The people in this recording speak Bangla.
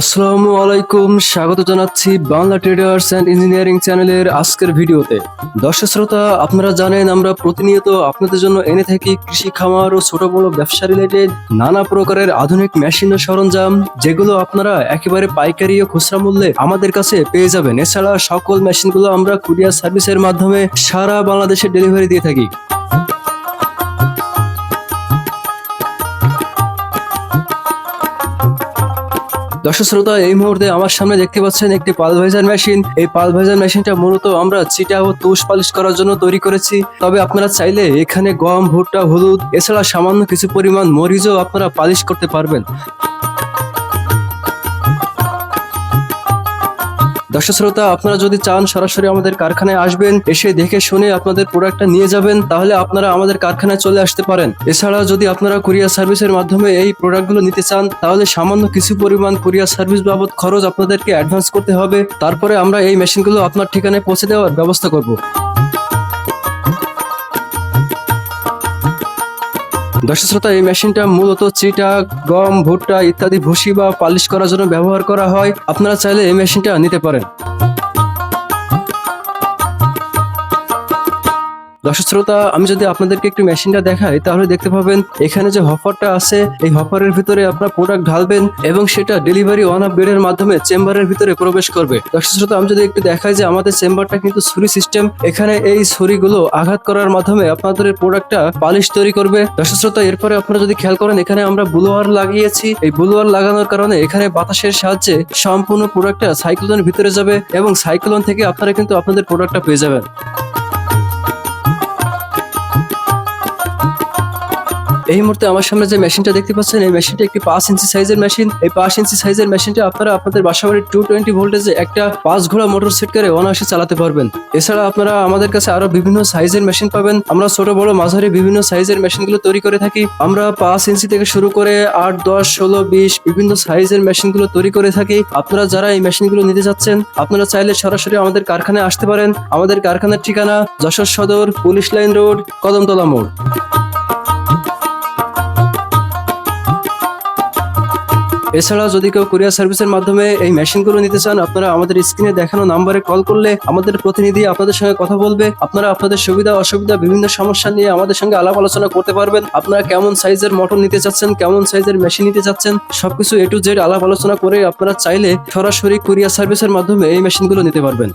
আসসালামু আলাইকুম, স্বাগত জানাচ্ছি বাংলা ট্রেডার্স অ্যান্ড ইঞ্জিনিয়ারিং চ্যানেলের আজকের ভিডিওতে। দর্শক শ্রোতা, আপনারা জানেন আমরা প্রতিনিয়ত আপনাদের জন্য এনে থাকি কৃষি খামার ও ছোট বড় ব্যবসা রিলেটেড নানা প্রকারের আধুনিক মেশিন ও সরঞ্জাম, যেগুলো আপনারা একেবারে পাইকারি ও খুচরা মূল্যে আমাদের কাছে পেয়ে যাবেন। এছাড়া সকল মেশিনগুলো আমরা কুরিয়ার সার্ভিসের মাধ্যমে সারা বাংলাদেশে ডেলিভারি দিয়ে থাকি। দর্শক শ্রোতা, এই মুহূর্তে আমার সামনে দেখতে পাচ্ছেন একটি পালভাইজার মেশিন। এই পালভাইজার মেশিনটা মূলত আমরা চিটা ও তুষ পালিশ করার জন্য তৈরি করেছি। তবে আপনারা চাইলে এখানে গম, ভুট্টা, হলুদ, এছাড়া সামান্য কিছু পরিমাণ মরিচও আপনারা পালিশ করতে পারবেন। দর্শক শ্রোতা, আপনারা যদি চান সরাসরি আমাদের কারখানায় আসবেন, এসে দেখে শুনে আপনাদের প্রোডাক্টটা নিয়ে যাবেন, তাহলে আপনারা আমাদের কারখানায় চলে আসতে পারেন। এছাড়া যদি আপনারা কুরিয়ার সার্ভিসের মাধ্যমে এই প্রোডাক্টগুলো নিতে চান, তাহলে সামান্য কিছু পরিমাণ কুরিয়ার সার্ভিস বাবদ খরচ আপনাদেরকে অ্যাডভান্স করতে হবে। তারপরে আমরা এই মেশিনগুলো আপনার ঠিকানায় পৌঁছে দেওয়ার ব্যবস্থা করব। দর্শক শ্রোতা এই মেশিনটা মূলত চিটা, গম, ভুট্টা ইত্যাদি ভুসি বা পালিশ করার জন্য ব্যবহার করা হয়। আপনারা চাইলে এই মেশিনটা নিতে পারেন। দর্শক শ্রোতা, আমি যদি আপনাদেরকে একটু মেশিনটা দেখাই, তাহলে দেখতে পাবেন এখানে যে হপারটা আছে, এই হপারের ভিতরে আপনার প্রোডাক্ট ঢালবেন এবং সেটা ডেলিভারি ওয়ান অফ বেডের মাধ্যমে চেম্বারের ভিতরে প্রবেশ করবে। দর্শক শ্রোতা, আমি যদি একটু দেখাই যে আমাদের চেম্বারটা কিন্তু ছুরি সিস্টেম এখানে এই ছুরিগুলো আঘাত করার মাধ্যমে আপনাদের প্রোডাক্টটা পালিশ তৈরি করবে। দর্শক শ্রোতা, এরপরে আপনারা যদি খেয়াল করেন, এখানে আমরা ব্লুয়ার লাগিয়েছি। এই ব্লুয়ার লাগানোর কারণে এখানে বাতাসের সাহায্যে সম্পূর্ণ প্রোডাক্টটা সাইক্লোনের ভিতরে যাবে এবং সাইক্লোন থেকে আপনারা কিন্তু আপনাদের প্রোডাক্টটা পেয়ে যাবেন। এই মুহূর্তে আমার সামনে যে মেশিনটা দেখতে পাচ্ছেন, এই মেশিনটা একটি পাঁচ ইঞ্চি সাইজের মেশিন। এই পাঁচ ইঞ্চি সাইজের মেশিনটা আপনারা আপনাদের বাসাবাড়ির টু টোয়েন্টি ভোল্টেজে একটা পাঁচ ঘোড়া মোটর সেট করে অনায়াসে চালাতে পারবেন। এছাড়া আপনারা আমাদের কাছে আরও বিভিন্ন সাইজের মেশিন পাবেন। আমরা ছোট, বড়, মাঝারি বিভিন্ন সাইজের মেশিনগুলো তৈরি করে থাকি। আমরা পাঁচ ইঞ্চি থেকে শুরু করে আট, দশ, ষোলো, বিশ বিভিন্ন সাইজের মেশিনগুলো তৈরি করে থাকি। আপনারা যারা এই মেশিনগুলো নিতে যাচ্ছেন, আপনারা চাইলে সরাসরি আমাদের কারখানায় আসতে পারেন। আমাদের কারখানার ঠিকানা যশোর সদর, পুলিশ লাইন রোড, কদমতলা মোড়। এছাড়া যদি কেউ কুরিয়ার সার্ভিসের মাধ্যমে এই মেশিনগুলো নিতে চান, আপনারা আমাদের স্ক্রিনে দেখানো নাম্বারে কল করলে আমাদের প্রতিনিধি আপনাদের সঙ্গে কথা বলবে। আপনারা আপনাদের সুবিধা, অসুবিধা, বিভিন্ন সমস্যা নিয়ে আমাদের সঙ্গে আলাপ আলোচনা করতে পারবেন। আপনারা কেমন সাইজের মোটর নিতে চাচ্ছেন, কেমন সাইজের মেশিন নিতে চাচ্ছেন, সবকিছু এ টু জেড আলাপ আলোচনা করে আপনারা চাইলে সরাসরি কুরিয়ার সার্ভিসের মাধ্যমে এই মেশিনগুলো নিতে পারবেন।